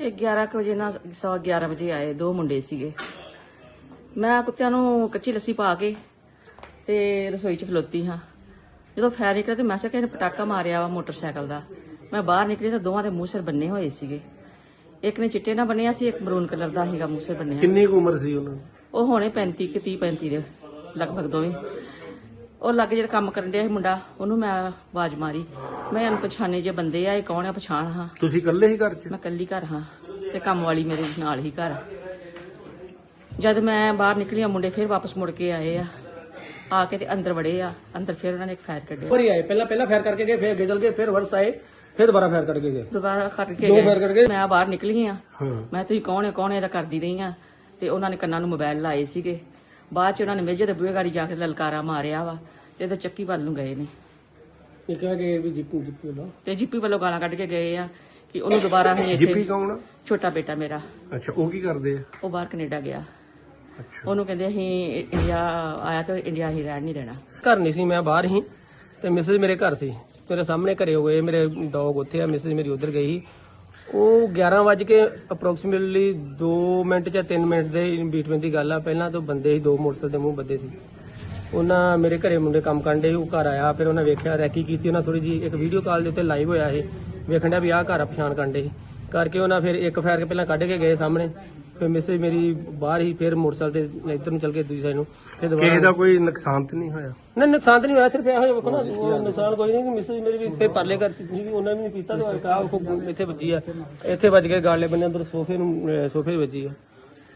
ਇਹ 11 ਕੁ ਵਜੇ ਨਾਲ ਸਵਾ 11 ਵਜੇ ਆਏ ਦੋ ਮੁੰਡੇ ਸੀਗੇ। ਮੈਂ ਕੁੱਤਿਆਂ ਨੂੰ ਕੱਚੀ ਲੱਸੀ ਪਾ ਕੇ ਤੇ ਰਸੋਈ 'ਚ ਖਲੋਤੀ ਹਾਂ। ਜਦੋਂ ਫਾਇਰ ਨਿਕਲਿਆ ਤੇ ਮੈਂ ਕਿਹਾ ਕਿ ਇਹਨੇ ਪਟਾਕਾ ਮਾਰਿਆ ਵਾ ਮੋਟਰਸਾਈਕਲ ਦਾ। ਮੈਂ ਬਾਹਰ ਨਿਕਲੀ ਤਾਂ ਦੋਵਾਂ ਦੇ ਮੂੰਹ ਸਿਰ ਬੰਨੇ ਹੋਏ ਸੀਗੇ। ਇੱਕ ਨੇ ਚਿੱਟੇ ਨਾਲ ਬੰਨਿਆ ਸੀ ਇੱਕ ਮਰੂਨ ਕਲਰ ਦਾ ਸੀਗਾ ਮੂੰਹ ਸਿਰ ਬੰਨਿਆ। ਕਿੰਨੀ ਕੁ ਉਮਰ ਸੀ ਉਹਨਾਂ ਦੀ? ਉਹ ਹੋਣੇ 35 ਕਿ 30 35 ਦੇ ਲਗਭਗ ਦੋਵੇਂ। ਉਹ ਲੱਗ ਜਿਹੜਾ ਕੰਮ ਕਰਨ ਡਿਆ ਸੀ ਮੁੰਡਾ ਉਹਨੂੰ ਮੈਂ ਆਵਾਜ਼ ਮਾਰੀ। ਮੈਂ ਅਣਪਛਾਣੇ ਜੇ ਬੰਦੇ ਆ ਇਹ ਕੌਣ ਆ? ਪਛਾਣ ਹਾਂ। ਤੁਸੀਂ ਇਕੱਲੇ ਹੀ ਘਰ 'ਚ? ਮੈਂ ਕੱਲੀ ਘਰ ਹਾਂ ਤੇ ਕੰਮ ਵਾਲੀ ਮੇਰੇ ਨਾਲ ਹੀ ਘਰ ਜਦ ਮੈਂ ਬਾਹਰ ਨਿਕਲੀ ਆ ਮੁੰਡੇ ਫਿਰ ਵਾਪਸ ਮੁੜ ਕੇ ਆਏ ਆ। ਆ ਕੇ ਤੇ ਅੰਦਰ ਵੜੇ ਆ। ਅੰਦਰ ਫਿਰ ਉਹਨਾਂ ਨੇ ਇੱਕ ਫਾਇਰ ਕੱਢਿਆ। ਵਾਰੀ ਆਏ। ਪਹਿਲਾਂ ਪਹਿਲਾਂ ਫਾਇਰ ਕਰਕੇ ਗਏ ਫਿਰ ਅੱਗੇ ਚਲ ਗਏ ਫਿਰ ਵਰਸ ਆਏ ਫਿਰ ਦੁਬਾਰਾ ਫਾਇਰ ਕਰਕੇ ਗਏ। ਦੁਬਾਰਾ ਕਰਕੇ ਦੋ। ਫਾਇਰ ਕਰਕੇ ਮੈਂ ਬਾਹਰ ਨਿਕਲੀ ਆ। ਹਾਂ। ਮੈਂ ਤੁਸੀਂ ਕੌਣ ਹੈ ਕੌਣ ਹੈ ਇਹਦਾ ਕਰਦੀ ਰਹੀ ਆ ਤੇ ਉਹਨਾਂ ਨੇ ਕੰਨਾਂ ਨੂੰ ਮੋਬਾਈਲ ਲਾਏ ਸੀਗੇ। ਬਾਅਦ ਚ ਉਹਨਾਂ ਨੇ ਮੇਜੇ ਦੇ ਬੂਹੇ ਗਾੜੀ ਜਾ ਕੇ ਲਲਕਾਰਾ ਮਾਰਿਆ ਵਾ ਤੇ ਇਹਦੇ ਚੱਕੀ ਵੱਲ ਨੂੰ ਗਏ ਨੇ। ਇਹ ਕਹਿ ਗਏ ਵੀ ਜਿੱਪੂ ਜਿੱਪੂ ਲੋ ਤੇ ਜੀਪੀ ਵੱਲੋਂ ਗਾਲਾਂ ਕੱਢ ਕੇ ਗਏ ਆ ਕਿ ਉਹਨੂੰ ਦੁਬਾਰਾ ਹਜੇ ਜਿੱਪੀ ਕੌਣ ਆ? ਛੋਟਾ ਬੇਟਾ ਮੇਰਾ। ਅੱਛਾ ਉਹ ਕੀ ਕਰਦੇ ਆ? ਉਹ ਬਾਹਰ ਕੈਨੇਡਾ ਗਿਆ। ਅੱਛਾ। ਉਹਨੂੰ ਕਹਿੰਦੇ ਅਸੀਂ ਇੰਡੀਆ ਆਇਆ ਤਾਂ ਇੰਡੀਆ ਹੀ ਰਹਿਣ ਨਹੀਂ ਦੇਣਾ। ਘਰ ਨਹੀਂ ਸੀ ਮੈਂ ਬਾਹਰ ਹੀ ਤੇ ਮਿਸਿਸ ਮੇਰੇ ਘਰ ਸੀ। ਮੇਰੇ ਸਾਹਮਣੇ ਘਰੇ ਹੋ ਗਏ ਮੇਰੇ ਡੌਗ ਉੱਥੇ ਆ ਮਿਸਿਸ ਮੇਰੀ ਉਧਰ ਗਈ ਸੀ। ਉਹ 11 ਵਜੇ ਕੇ ਅਪਰੋਕਸੀਮੇਟਲੀ 2 ਮਿੰਟ ਜਾਂ 3 ਮਿੰਟ ਦੇ ਬੀਟਵੀਨ ਦੀ ਗੱਲ ਆ। ਪਹਿਲਾਂ ਤੋਂ ਬੰਦੇ ਹੀ ਦੋ ਮੋਟਰਸਾਈਕਲ ਦੇ ਮੂੰਹ ਬੱਦੇ ਸੀ। ਉਹਨਾਂ ਮੇਰੇ ਘਰੇ ਮੁੰਡੇ ਕੰਮ ਕਰਨ ਦੇ ਉਹ ਘਰ ਆਇਆ, ਫਿਰ ਉਹਨਾਂ ਵੇਖਿਆ, ਰੈਕੀ ਕੀਤੀ, ਉਹਨਾਂ ਥੋੜੀ ਜੀ ਇੱਕ ਵੀਡੀਓ ਕਾਲ ਦੇ ਉੱਤੇ ਲਾਈਵ ਹੋਇਆ ਇਹ। ਵੇਖਣ ਡਿਆ ਵੀ ਆਹ ਘਰ ਆ ਕਰਨ ਕਰਦੇ ਸੀ। ਕਰਕੇ ਉਹਨਾਂ ਫਿਰ ਇੱਕ ਫਾਇਰ ਕੇ ਪਹਿਲਾਂ ਕੱਢ ਕੇ ਗਏ ਸਾਹਮਣੇ ਫਿਰ ਮਿਸਿਸ ਮੇਰੀ ਬਾਹਰ ਹੀ ਫਿਰ ਮੋਟਰਸਾਈਕਲ ਤੇ ਇੱਧਰ ਨੂੰ ਚੱਲ ਕੇ ਦੂਜੀ ਸਾਈਡ ਨੂੰ ਫਿਰ ਦੁਬਾਰਾ ਕਿਸੇ ਦਾ ਕੋਈ ਨੁਕਸਾਨ ਤੇ ਨਹੀਂ ਹੋਇਆ? ਨਹੀਂ ਨੁਕਸਾਨ ਤਾਂ ਨਹੀਂ ਹੋਇਆ ਸਿਰਫ ਇਹੋ ਜਿਹਾ ਵੇਖੋ ਨਾ ਉਹ ਨੁਕਸਾਨ ਕੋਈ ਨਹੀਂ ਮਿਸਿਸ ਮੇਰੀ ਵੀ ਇੱਥੇ ਪਰਲੇ ਘਰ ਸੀ ਵੀ ਉਹਨਾਂ ਨੇ ਵੀ ਨਹੀਂ ਕੀਤਾ ਤੇ ਕਾ ਉਹ ਇੱਥੇ ਵੱਜੀ ਆ ਇੱਥੇ ਵੱਜ ਕੇ ਗਾਲੇ ਬੰਨੇ ਅੰਦਰ ਸੋਫੇ ਨੂੰ ਸੋਫੇ ਵੱਜੀ ਆ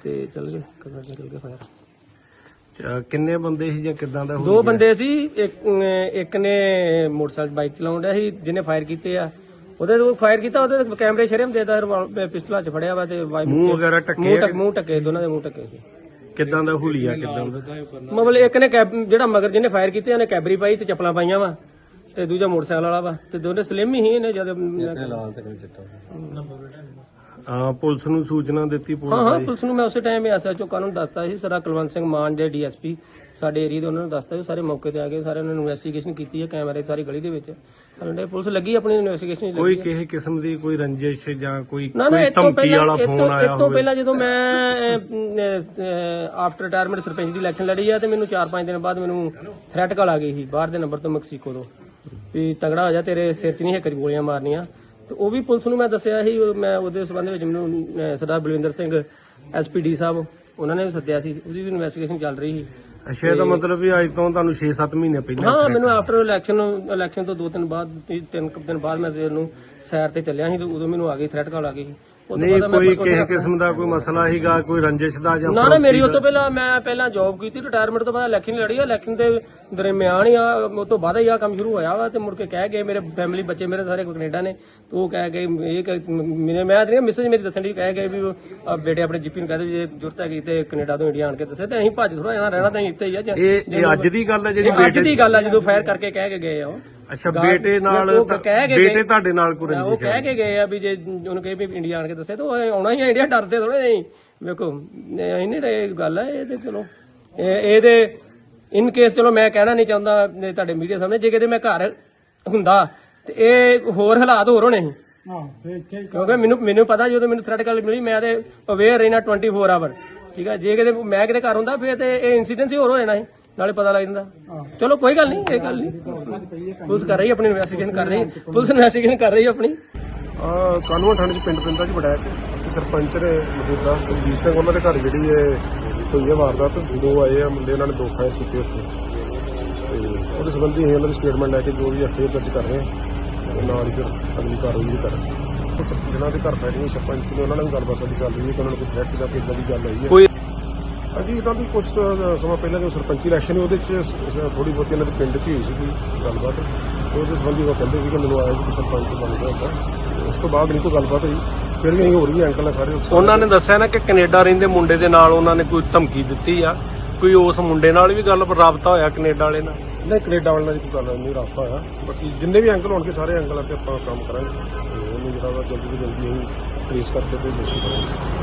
ਤੇ ਚੱਲ ਗਏ ਕਮਰੇ ਚੱਲ ਗਏ ਫਾਇਰ ਕਿੰਨੇ ਬੰਦੇ ਸੀ ਜਾਂ ਕਿਦਾਂ ਦਾ ਦੋ ਬੰਦੇ ਸੀ ਇੱਕ ਇੱਕ ਨੇ ਮੋਟਰਸਾਈਕਲ ਬਾਈਕ ਚਲਾਉਣ ਡਿਆ ਸੀ ਜਿਹਨੇ ਫਾਇਰ ਕੀਤੇ ਆ ਉਹਦੇ ਤੋਂ ਫਾਇਰ ਕੀਤਾ ਉਹਦੇ ਤੇ ਕੈਮਰੇ ਸ਼ਰਮ ਦੇਦਾ ਪਿਸਤਲਾ ਚ ਫੜਿਆ ਵਾ ਤੇ ਵਾਈ- ਮੂੰਹ ਵਗੈਰਾ ਟੱਕੇ ਮੂੰਹ ਟੱਕ ਮੂੰਹ ਟੱਕੇ ਦੋਨਾਂ ਦੇ ਮੂੰਹ ਟੱਕੇ ਸੀ। ਕਿਦਾਂ ਦਾ ਹੁਲੀਆ ਕਿਦਾਂ ਦਾ? ਮਤਲਬ ਇੱਕ ਨੇ ਕੈਬ ਜਿਹੜਾ ਮਗਰ ਜਿਹਨੇ ਫਾਇਰ ਕੀਤੇ ਉਹਨੇ ਕੈਬਰੀ ਪਾਈ ਤੇ ਚੱਪਲਾਂ ਪਾਈਆਂ ਵਾ। ਤੇ ਦੂਜਾ ਮੋਟਰਸਾਈਕਲ ਵਾਲਾ ਵਾ ਤੇ ਦੋਨੇ ਸਲਿਮ ਹੀ ਇਹਨੇ ਜਦ ਹਾਂ ਪੁਲਿਸ ਨੂੰ ਸੂਚਨਾ ਦਿੱਤੀ ਹਾਂ ਪੁਲਿਸ ਹਾਂ ਪੁਲਿਸ ਨੂੰ ਮੈਂ ਉਸੇ ਟਾਈਮ ਐਸਐਚਓ ਕਾਨੂੰਨ ਦੱਸਤਾ ਸੀ ਸਰਾ ਕੁਲਵੰਤ ਸਿੰਘ ਮਾਨ ਦੇ ਡੀਐਸਪੀ ਸਾਡੇ ਏਰੀਆ ਦੇ ਉਹਨਾਂ ਨੂੰ ਦੱਸਤਾ ਸੀ ਸਾਰੇ ਮੌਕੇ ਤੇ ਆ ਗਏ ਸਾਰੇ ਉਹਨਾਂ ਨੇ ਇਨਵੈਸਟੀਗੇਸ਼ਨ ਕੀਤੀ ਹੈ ਕੈਮਰੇ ਸਾਰੀ ਗਲੀ ਦੇ ਵਿੱਚ। ਸਾਡੇ ਪੁਲਿਸ ਲੱਗੀ ਆਪਣੀ ਇਨਵੈਸਟੀਗੇਸ਼ਨ ਕੋਈ ਕਿਸੇ ਕਿਸਮ ਦੀ ਕੋਈ ਰੰਜਿਸ਼ ਜਾਂ ਕੋਈ ਨਾ ਨਾ ਕੋਈ ਇਹ ਤੋਂ ਧਮਕੀ ਪਹਿਲਾਂ ਵਾਲਾ ਇਹ ਫੋਨ ਤੋਂ ਆਇਆ ਇਹ ਤੋਂ ਹੋਵੇ। ਪਹਿਲਾਂ ਜਦੋਂ ਮੈਂ ਆਫਟਰ ਰਿਟਾਇਰਮੈਂਟ ਸਰਪੰਚ ਦੀ ਇਲੈਕਸ਼ਨ ਲੜੀ ਆ ਤੇ ਮੈਨੂੰ 4-5 ਦਿਨ ਬਾਅਦ ਮੈਨੂੰ ਥ੍ਰੈਟ ਕਾਲ ਆ ਗਈ ਸੀ ਬਾਹਰ ਦੇ ਨੰਬਰ ਤੋਂ ਮੈਕਸੀਕੋ ਤੋਂ। ਵੀ ਤਗੜਾ ਹੋ ਜਾ ਤੇਰੇ ਸਿਰ 'ਚ ਨਹੀਂ ਹੈ ਗੋਲੀਆਂ ਮਾਰਨੀਆਂ। ਤੇ ਉਹ ਵੀ ਪੁਲਿਸ ਨੂੰ ਮੈਂ ਦੱਸਿਆ ਸੀ ਉਹ ਮੈਂ ਉਹਦੇ ਸਬੰਧ ਵਿੱਚ ਮੈਨੂੰ ਅਹ, ਸਰਦਾਰ ਬਲਵਿੰਦਰ ਸਿੰਘ ਐਸਪੀਡੀ ਸਾਹਿਬ ਉਹਨਾਂ ਨੇ ਵੀ ਸੱਦਿਆ ਸੀ ਉਹਦੀ ਵੀ ਇਨਵੈਸਟੀਗੇਸ਼ਨ ਚੱਲ ਰਹੀ ਸੀ। ਅੱਛਾ ਇਹਦਾ ਮਤਲਬ ਵੀ ਅੱਜ ਤੋਂ ਤੁਹਾਨੂੰ 6-7 ਮਹੀਨੇ ਪਹਿਲਾਂ ਹਾਂ ਮੈਨੂੰ ਆਫਟਰ ਇਲੈਕਸ਼ਨ ਇਲੈਕਸ਼ਨ ਤੋਂ ਦੋ ਦਿਨ ਬਾਅਦ ਤੀ- ਤਿੰਨ ਕੁ ਦਿਨ ਬਾਅਦ ਮੈਂ ਸਵੇਰ ਨੂੰ ਸੈਰ ਤੇ ਚੱਲਿਆ ਸੀ ਤੇ ਉਦੋਂ ਮੈਨੂੰ ਆ ਗਈ ਥ੍ਰੈਟ ਕਾਲ ਆ ਗਈ ਸੀ। ਉਹ ਤੋਂ ਨਹੀਂ ਬਾਅਦ ਮੈਂ ਕੋਈ ਕਿਸੇ ਕਿਸਮ ਦਾ ਕੋਈ ਮਸਲਾ ਸੀਗਾ ਕੋਈ ਰੰਜਿਸ਼ ਦਾ ਜਾਂ ਨਾ ਨਾ ਮੇਰੀ ਉਸ ਤੋਂ ਪਹਿਲਾਂ ਮੈਂ ਪਹਿਲਾਂ ਜੌਬ ਕੀਤੀ ਰਿਟਾਇਰਮੈਂਟ ਤੋਂ ਬਾਅਦ ਇਲੈਕਸ਼ਨ ਲੜੀ ਆ ਇਲੈਕਸ਼ਨ ਦੇ ਦਰਮਿਆਨ ਹੀ ਆ ਉਹ ਤੋਂ ਬਾਅਦ ਹੀ ਆ ਕੰਮ ਸ਼ੁਰੂ ਹੋਇਆ ਵਾ ਤੇ ਮੁੜ ਕੇ ਕਹਿ ਗਏ ਮੇਰੇ ਫੈਮਿਲੀ ਬੱਚੇ ਮੇਰੇ ਸਾਰੇ ਕੈਨੇਡਾ ਨੇ ਤੇ ਉਹ ਕਹਿ ਗਏ ਇਹ ਕਹਿ- ਮੇਰੇ ਮੈਂ ਨਹੀਂ ਮੈਸੇਜ ਮੇਰੀ ਦੱਸਣ ਦੀ ਕਹਿ ਗਏ ਵੀ ਉਹ, ਆ ਬੇਟੇ ਆਪਣੇ ਜੀਪੀ ਨੂੰ ਕਹਦੇ ਜੇ ਜ਼ਰੂਰਤ ਹੈਗੀ ਤੇ ਕੈਨੇਡਾ ਤੋਂ ਇੰਡੀਆ ਆਣ ਕੇ ਦੱਸੇ ਤੇ ਅਸੀਂ ਭੱਜ ਥੋੜਾ ਜਾਣਾ ਰਹਿਣਾ ਤਾਂ ਅਸੀਂ ਇੱਥੇ ਹੀ ਆ ਜਾਂ- ਇਹ ਇਹ ਅੱਜ ਦੀ ਗੱਲ ਹੈ ਜਿਹੜੀ ਇਹ ਅੱਜ ਦੀ ਗੱਲ ਆ ਜਦੋਂ ਫਾਇਰ ਕਰਕੇ ਕਹਿ ਕੇ ਗਏ ਆ ਉਹ। ਅੱਛਾ ਬੇਟੇ ਨਾਲ ਉਹ ਕਹਿ ਕੇ ਬੇਟੇ ਗਏ- ਤੁਹਾਡੇ ਨਾਲ ਕੋਈ ਉਹ ਰੰਜਿਸ਼ ਹੈ? ਕਹਿ ਕੇ ਗਏ ਆ ਵੀ ਜੇ ਉਹਨੂੰ ਕਹੇ ਵੀ ਇੰਡੀਆ ਆਣ ਕੇ ਦੱਸੇ ਤਾਂ ਉਹ ਆਉਣਾ ਹੀ ਆ ਇੰਡੀਆ ਡਰਦੇ ਥੋੜੇ ਨਹੀਂ ਵੇਖੋ ਇਹ ਨਹੀਂ ਇਹ ਗੱਲ ਹੈ ਇਹ ਤੇ ਚਲੋ। ਇਹ ਇਹਦੇ ਇਨ ਕੇਸ ਚਲੋ ਮੈਂ ਕਹਿਣਾ ਨਹੀਂ ਚਾਹੁੰਦਾ ਤੁਹਾਡੇ ਮੀਡੀਆ ਸਾਹਮਣੇ ਜੇ ਕਿਤੇ ਮੈਂ ਘਰ ਹੁੰਦਾ ਤੇ ਇਹ ਹੋਰ ਹਾਲਾਤ ਹੋਰ ਹੋਣੇ ਸੀ। ਕਿਉਂਕਿ ਮੈਨੂੰ ਮੈਨੂੰ ਪਤਾ ਜਦੋਂ ਮੈਨੂੰ ਥ੍ਰੈਟ ਕਾਲ ਮਿਲੀ ਮੈਂ ਤੇ ਅਵੇਅਰ ਰਹਿਣਾ 24 ਆਵਰ ਠੀਕ ਆ? ਜੇ ਕਿਤੇ ਮੈਂ ਕਿਤੇ ਘਰ ਹੁੰਦਾ ਫਿਰ ਤੇ ਇਹ ਇਨਸੀਡੈਂਟ ਹੀ ਹੋਰ ਹੋ ਜਾਣਾ ਸੀ। ਨਾਲੇ ਪਤਾ ਲੱਗ ਜਾਂਦਾ। ਚਲੋ ਕੋਈ ਗੱਲ ਨਹੀਂ ਇਹ ਗੱਲ ਨਹੀਂ। ਪੁਲਿਸ ਕਰ ਰਹੀ ਆਪਣੀ ਇਨਵੈਸਟੀਗੇਸ਼ਨ ਕਰ ਰਹੀ ਪੁਲਿਸ ਇਨਵੈਸਟੀਗੇਸ਼ਨ ਕਰ ਰਹੀ ਆਪਣੀ। ਆ ਕਾਨੂੰਨ ਥਾਣੇ ਚ ਪਿੰਡ ਪਿੰਦਾ ਚ ਬੜਾਇਆ ਚ ਤੇ ਸਰਪੰਚ ਨੇ ਮੌਜੂਦਾ ਸੁਰਜੀਤ ਸਿੰਘ ਉਹਨਾਂ ਦੇ ਘਰ ਜਿਹੜੀ ਹੈ ਹੋਈ ਹੈ ਵਾਰਦਾਤ ਦੋ ਆਏ ਆ ਮੁੰਡੇ ਇਹਨਾਂ ਨੇ ਦੋ ਫਾਇਰ ਕੀਤੇ ਉੱਥੇ। ਤੇ ਉਹਦੇ ਸੰਬੰਧੀ ਅਸੀਂ ਉਹਨਾਂ ਦੀ ਸਟੇਟਮੈਂਟ ਲੈ ਕੇ ਜੋ ਵੀ ਐਫਆਈਆਰ ਦਰਜ ਕਰ ਰਹੇ ਤੇ ਨਾਲ ਹੀ ਫਿਰ ਅਗਲੀ ਕਾਰਵਾਈ ਵੀ ਕਰ ਜਿਹਨਾਂ ਦੇ ਘਰ ਫਾਇਰਿੰਗ ਸਰਪੰਚ ਨੇ ਉਹਨਾਂ ਨਾਲ ਵੀ ਗੱਲਬਾਤ ਸਾਡੀ ਚੱਲ ਰਹੀ ਹੈ ਕਿ ਉਹਨਾਂ ਨੂੰ ਕੋਈ ਥ੍ਰੈਟ ਜਾਂ ਕਿੱਦਾਂ ਦੀ ਗੱਲ ਆਈ ਹੈ। ਕੋਈ ਹਾਂਜੀ ਇਹਨਾਂ ਦੀ ਕੁਝ ਸਮਾਂ ਪਹਿਲਾਂ ਜੋ ਸਰਪੰਚੀ ਇਲੈਕਸ਼ਨ ਉਹਦੇ ਚ ਥੋੜੀ ਬਹੁਤੀ ਇਹਨਾਂ ਦੇ ਪਿੰਡ ਚ ਹੀ ਹੋਈ ਸੀ ਗੱਲਬਾਤ। ਤੇ ਉਹਦੇ ਸੰਬੰਧੀ ਉਹ ਕਹਿੰਦੇ ਸੀ ਕਿ ਮੈਨੂੰ ਆਇਆ ਕਿ ਸਰਪੰਚ ਬਣ ਗਿਆ ਹੁੰਦਾ ਉਸ ਤੋਂ ਬਾਅਦ ਨਹੀਂ ਕੋਈ ਗੱਲਬਾਤ ਹੋਈ। ਫਿਰ ਵੀ ਹੋਰ ਵੀ ਅੰਕਲ ਆ ਸਾਰੇ। ਉਹਨਾਂ ਨੇ ਦੱਸਿਆ ਨਾ ਕਿ ਕੈਨੇਡਾ ਰਹਿੰਦੇ ਮੁੰਡੇ ਦੇ ਨਾਲ ਉਹਨਾਂ ਨੇ ਕੋਈ ਧਮਕੀ ਦਿੱਤੀ ਆ। ਕੋਈ ਉਸ ਮੁੰਡੇ ਨਾਲ ਵੀ ਗੱਲ ਰਾਬਤਾ ਹੋਇਆ ਕੈਨੇਡਾ ਵਾਲੇ ਨਾਲ? ਨਹੀਂ ਕੈਨੇਡਾ ਵਾਲਿਆਂ ਨਾਲ ਕੋਈ ਗੱਲ ਨਹੀਂ ਰਾਬਤਾ ਹੋਇਆ। ਬਾਕੀ ਜਿੰਨੇ ਵੀ ਅੰਕਲ ਹੋਣਗੇ ਸਾਰੇ ਅੰਕਲਾਂ ਤੇ ਆਪਾਂ ਕੰਮ ਕਰਾਂਗੇ। ਤੇ ਉਹਨੂੰ ਜਿਹੜਾ ਜਲਦੀ ਤੋਂ ਜਲਦੀ ਅਸੀਂ ਟ੍ਰੇਸ ਕਰਕੇ ਤੇ ਦੋਸ਼ੀ ਕਰਾਂਗੇ